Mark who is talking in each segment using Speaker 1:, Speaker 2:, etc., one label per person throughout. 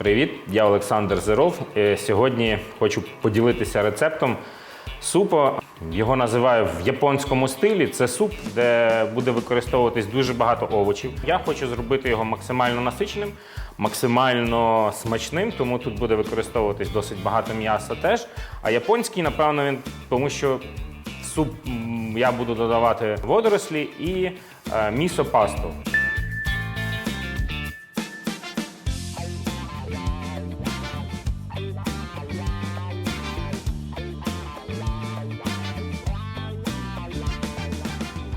Speaker 1: Привіт, я Олександр Зеров. Е, Сьогодні хочу поділитися рецептом супу. Його називаю в японському стилі. Це суп, де буде використовуватись дуже багато овочів. Я хочу зробити його максимально насиченим, максимально смачним, тому тут буде використовуватись досить багато м'яса теж. А японський, напевно, він тому що суп я буду додавати водорослі і е, місо пасту.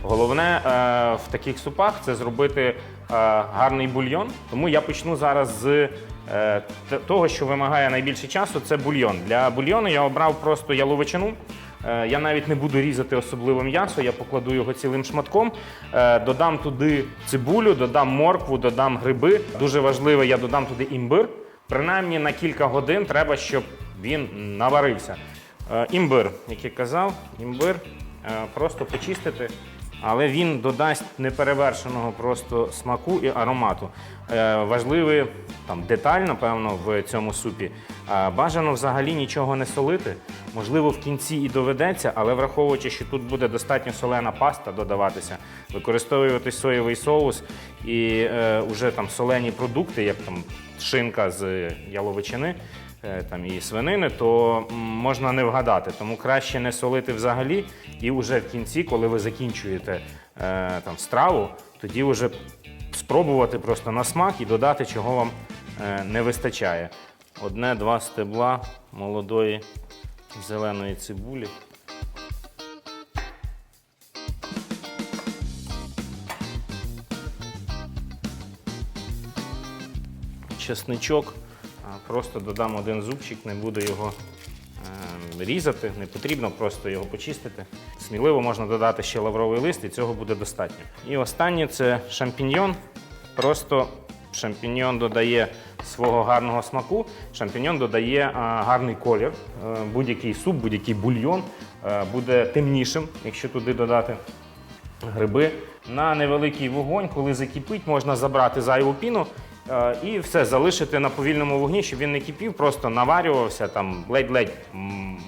Speaker 1: Головне е, в таких супах це зробити е, гарний бульйон. Тому я почну зараз з е, того, що вимагає найбільше часу, це бульйон. Для бульйону я обрав просто яловичину. Я навіть не буду різати особливо м'ясо, я покладу його цілим шматком. Додам туди цибулю, додам моркву, додам гриби. Дуже важливо, я додам туди імбир. Принаймні на кілька годин треба, щоб він наварився. Імбир, як я казав, імбир просто почистити але він додасть неперевершеного просто смаку і аромату. Е, важливий там деталь, напевно, в цьому супі. Е, бажано взагалі нічого не солити. Можливо, в кінці і доведеться, але враховуючи, що тут буде достатньо солена паста додаватися, використовувати соєвий соус і е, уже там солені продукти, як там шинка з яловичини е, там, і свинини, то можна не вгадати. Тому краще не солити взагалі. І вже в кінці, коли ви закінчуєте е, там, страву, тоді вже спробувати просто на смак і додати, чого вам е, не вистачає. Одне-два стебла молодої зеленої цибулі. чесничок. А, Просто додам один зубчик, не буду його е, різати, не потрібно просто його почистити. Сміливо можна додати ще лавровий лист, і цього буде достатньо. І останнє це шампіньйон. Просто шампіньйон додає свого гарного смаку, шампіньйон додає а, гарний колір. Е, Будь-який суп, будь-який бульйон е, буде темнішим, якщо туди додати гриби. На невеликий вогонь, коли закипить, можна забрати зайву піну е, і все залишити на повільному вогні, щоб він не кипів, просто наварювався, там ледь-ледь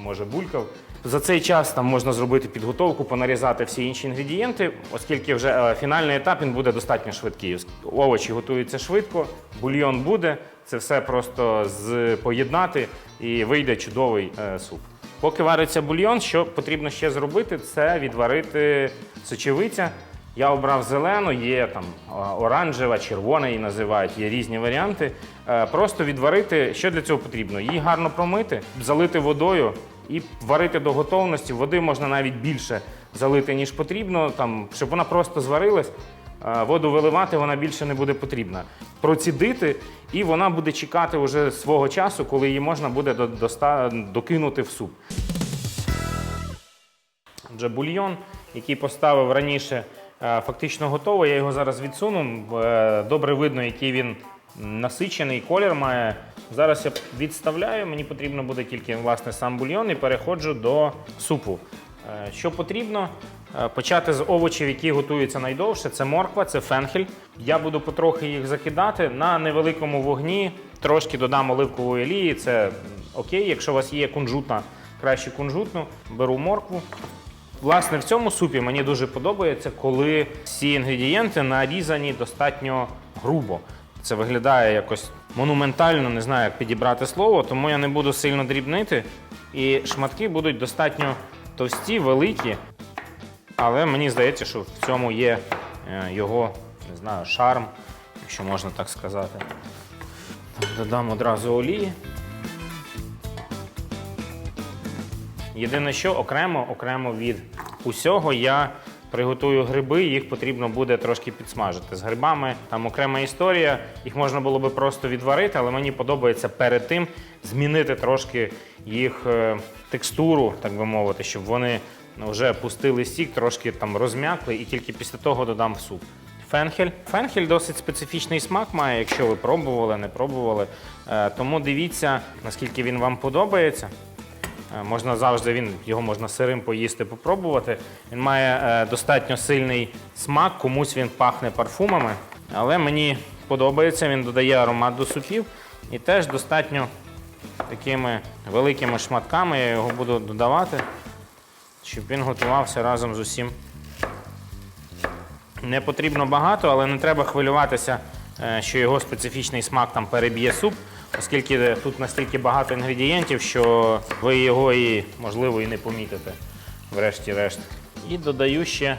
Speaker 1: може булькав. За цей час там можна зробити підготовку, понарізати всі інші інгредієнти, оскільки вже е, фінальний етап він буде достатньо швидкий. Овочі готуються швидко, бульйон буде. Це все просто з поєднати і вийде чудовий е, суп. Поки вариться бульйон, що потрібно ще зробити, це відварити сочевиця. Я обрав зелену, є там оранжева, червона її називають, є різні варіанти. Е, Просто відварити, що для цього потрібно? Її гарно промити, залити водою і варити до готовності. Води можна навіть більше залити, ніж потрібно, там, щоб вона просто зварилась. Е, Воду виливати вона більше не буде потрібна. Процідити, і вона буде чекати вже свого часу, коли її можна буде доста- докинути в суп. Отже, бульйон, який поставив раніше, фактично готовий. Я його зараз відсуну. Е, Добре видно, який він насичений, колір має. Зараз я відставляю, мені потрібно буде тільки власне сам бульйон і переходжу до супу. Е, Що потрібно? Е, Почати з овочів, які готуються найдовше. Це морква, це фенхель. Я буду потрохи їх закидати на невеликому вогні. Трошки додам оливкової олії. Це окей. Якщо у вас є кунжутна, краще кунжутну. Беру моркву. Власне, в цьому супі мені дуже подобається, коли всі інгредієнти нарізані достатньо грубо. Це виглядає якось монументально, не знаю, як підібрати слово, тому я не буду сильно дрібнити. І шматки будуть достатньо товсті, великі. Але мені здається, що в цьому є е, його, не знаю, шарм, якщо можна так сказати. Додам одразу олії. Єдине, що окремо, окремо від усього я приготую гриби, їх потрібно буде трошки підсмажити. З грибами там окрема історія, їх можна було би просто відварити, але мені подобається перед тим змінити трошки їх е, текстуру, так би мовити, щоб вони вже пустили сік, трошки там розм'якли, і тільки після того додам в суп. Фенхель. Фенхель досить специфічний смак має, якщо ви пробували, не пробували. Е, Тому дивіться, наскільки він вам подобається. Е, Можна завжди він його можна сирим поїсти, попробувати. Він має е, достатньо сильний смак, комусь він пахне парфумами, але мені подобається, він додає аромат до супів. І теж достатньо такими великими шматками я його буду додавати, щоб він готувався разом з усім. Не потрібно багато, але не треба хвилюватися, що його специфічний смак там переб'є суп, оскільки тут настільки багато інгредієнтів, що ви його і, можливо, і не помітите, врешті-решт. І додаю ще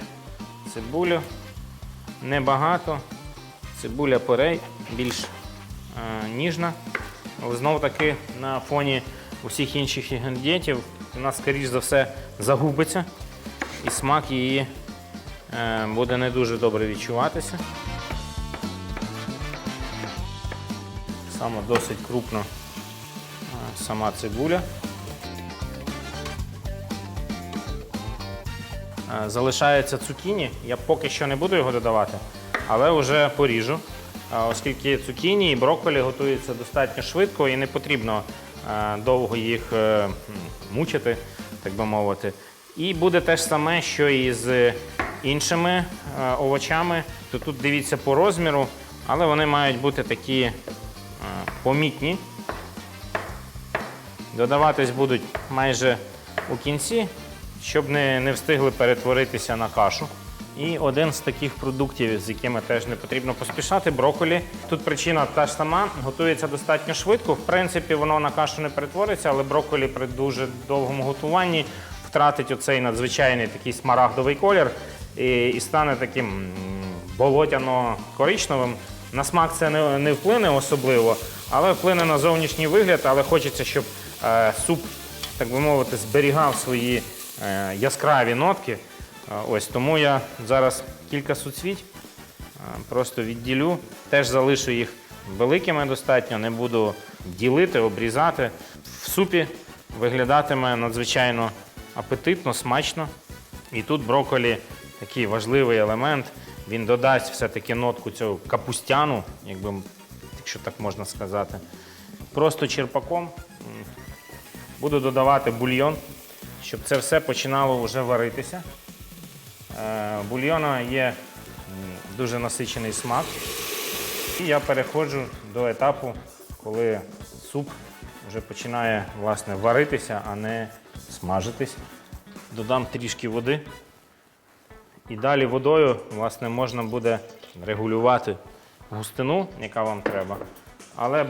Speaker 1: цибулю. Небагато. Цибуля порей більш е, ніжна. Знову таки на фоні усіх інших інгредієнтів вона, скоріш за все, загубиться і смак її е, буде не дуже добре відчуватися. Само досить крупно е, сама цибуля. Е, Залишається цукіні. Я поки що не буду його додавати, але вже поріжу. Е, Оскільки цукіні і брокколі готуються достатньо швидко і не потрібно довго їх мучити, так би мовити. І буде те ж саме, що і з іншими овочами. То тут дивіться по розміру, але вони мають бути такі помітні. Додаватись будуть майже у кінці, щоб не, не встигли перетворитися на кашу. І один з таких продуктів, з якими теж не потрібно поспішати, брокколі. Тут причина та ж сама, готується достатньо швидко. В принципі, воно на кашу не перетвориться, але брокколі при дуже довгому готуванні втратить оцей надзвичайний такий смарагдовий колір і, і стане таким болотяно-коричневим. На смак це не, не вплине особливо, але вплине на зовнішній вигляд, але хочеться, щоб е, суп, так би мовити, зберігав свої е, яскраві нотки. Е, Ось тому я зараз кілька суцвіть просто відділю. Теж залишу їх великими достатньо, не буду ділити, обрізати. В супі виглядатиме надзвичайно апетитно, смачно. І тут брокколі такий важливий елемент. Він додасть все-таки нотку цього капустяну, якби, якщо так можна сказати. Просто черпаком буду додавати бульйон, щоб це все починало вже варитися. Е, Бульйона є дуже насичений смак. І я переходжу до етапу, коли суп вже починає власне, варитися, а не смажитись. Додам трішки води. І далі водою власне, можна буде регулювати густину, яка вам треба. Але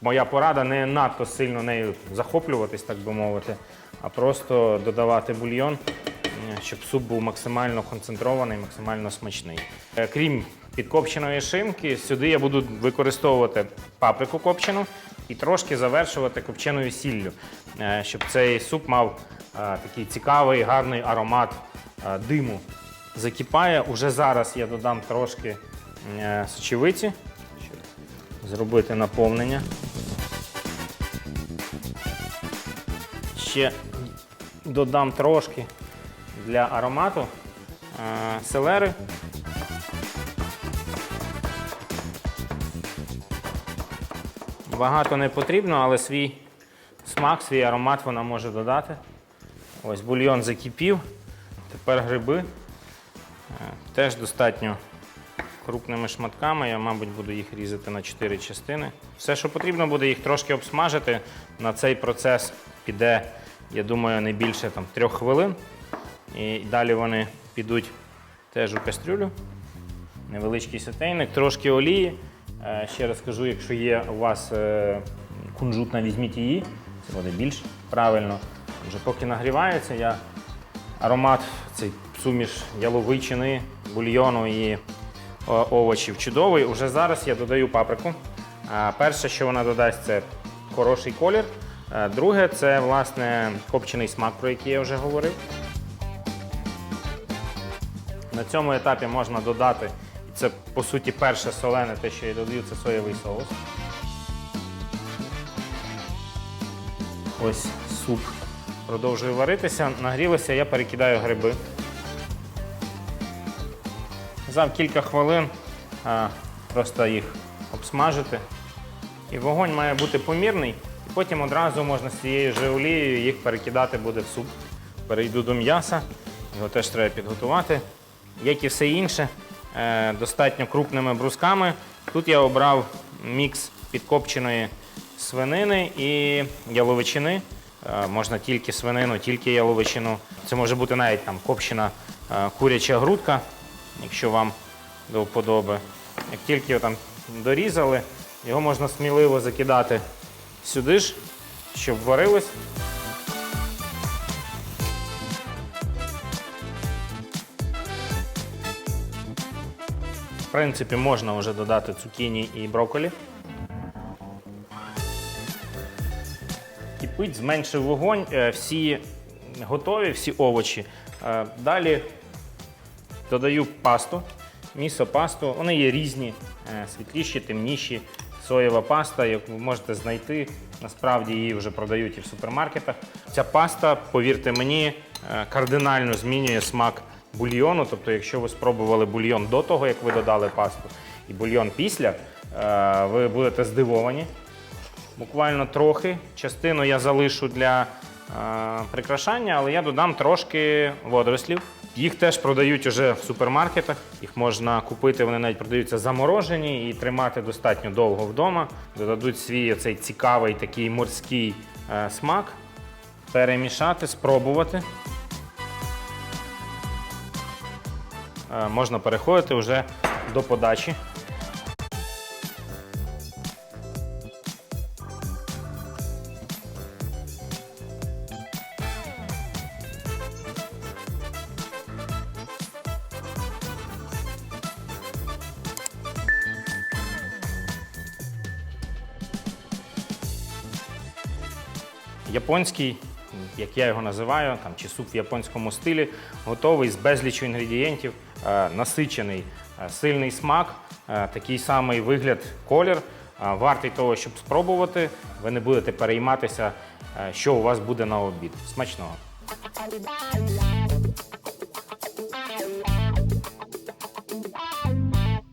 Speaker 1: моя порада не надто сильно нею захоплюватись, так би мовити, а просто додавати бульйон, е, щоб суп був максимально концентрований, максимально смачний. Е, Крім підкопченої шинки, сюди я буду використовувати паприку копчену і трошки завершувати копченою сіллю, е, щоб цей суп мав такий цікавий, гарний аромат диму. Закипає. Уже зараз я додам трошки сочевиці, щоб зробити наповнення. Ще додам трошки для аромату е, селери. Багато не потрібно, але свій смак, свій аромат вона може додати. Ось бульйон закипів. Тепер гриби. Е, Теж достатньо крупними шматками. Я, мабуть, буду їх різати на 4 частини. Все, що потрібно, буде їх трошки обсмажити. На цей процес піде, я думаю, не більше там, 3 хвилин. І далі вони підуть теж у кастрюлю. Невеличкий сотейник, трошки олії. Е, Ще раз кажу, якщо є у вас е, кунжутна, візьміть її, це буде більш правильно. Вже поки нагрівається, я аромат, цей суміш яловичини, бульйону і овочів чудовий. Уже зараз я додаю паприку. Перше, що вона додасть, це хороший колір. Е, Друге, це власне копчений смак, про який я вже говорив. На цьому етапі можна додати, і це по суті перше солене, те, що я додаю, це соєвий соус. Ось суп продовжує варитися. Нагрілося, я перекидаю гриби. За кілька хвилин просто їх обсмажити. І вогонь має бути помірний. І потім одразу можна з цією же олією їх перекидати буде в суп. Перейду до м'яса, його теж треба підготувати. Як і все інше, е, достатньо крупними брусками. Тут я обрав мікс підкопченої свинини і яловичини. Е, Можна тільки свинину, тільки яловичину. Це може бути навіть там копчена е, куряча грудка, якщо вам до вподоби. Як тільки його там дорізали, його можна сміливо закидати сюди ж, щоб варилось. В принципі, можна вже додати цукіні і брокколі. Кипить, зменшив вогонь, е, всі готові, всі овочі. Е, Далі додаю пасту, місо пасту. Вони є різні, е, світліші, темніші. Соєва паста, яку ви можете знайти. Насправді її вже продають і в супермаркетах. Ця паста, повірте мені, е, кардинально змінює смак бульйону. Тобто, якщо ви спробували бульйон до того, як ви додали пасту, і бульйон після, е, ви будете здивовані. Буквально трохи. Частину я залишу для прикрашання, але я додам трошки водорослів. Їх теж продають уже в супермаркетах. Їх можна купити, вони навіть продаються заморожені і тримати достатньо довго вдома. Додадуть свій оцей цікавий такий морський е, смак. Перемішати, спробувати. Е, можна переходити вже до подачі. Японський, як я його називаю, там, чи суп в японському стилі, готовий з безлічу інгредієнтів, е, насичений, е, сильний смак, е, такий самий вигляд, колір. Вартий того, щоб спробувати. Ви не будете перейматися, що у вас буде на обід. Смачного!